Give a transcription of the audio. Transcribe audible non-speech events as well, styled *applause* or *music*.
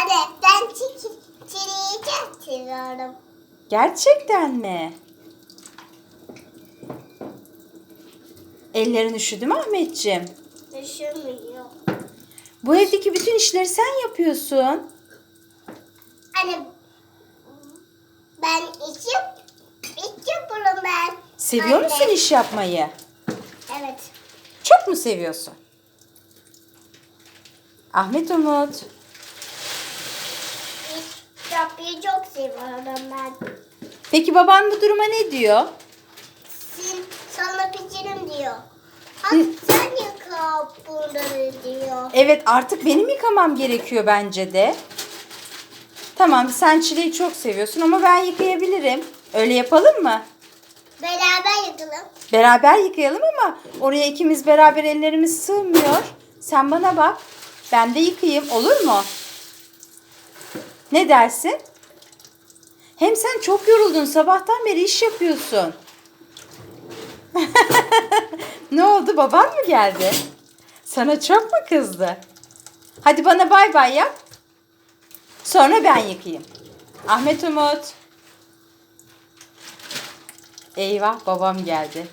Anne ben çi- çileği çok seviyorum. Gerçekten mi? Ellerin üşüdü mü Ahmetciğim? Üşümüyor. Bu evdeki bütün işleri sen yapıyorsun. Anne ben içim iç yapıyorum ben. Seviyor Anne. musun iş yapmayı? Evet. Çok mu seviyorsun? Ahmet Umut. Yapmayı çok seviyorum ben. Peki baban bu duruma ne diyor? Sil sana pişirim diyor. At sen yıka bunları diyor. Evet artık benim yıkamam gerekiyor bence de. Tamam sen çileği çok seviyorsun ama ben yıkayabilirim. Öyle yapalım mı? Beraber yıkalım. Beraber yıkayalım ama oraya ikimiz beraber ellerimiz sığmıyor. Sen bana bak. Ben de yıkayayım olur mu? Ne dersin? Hem sen çok yoruldun. Sabahtan beri iş yapıyorsun. *laughs* ne oldu? Baban mı geldi? Sana çok mu kızdı? Hadi bana bay bay yap. Sonra ben yıkayayım. Ahmet Umut. Eyvah babam geldi.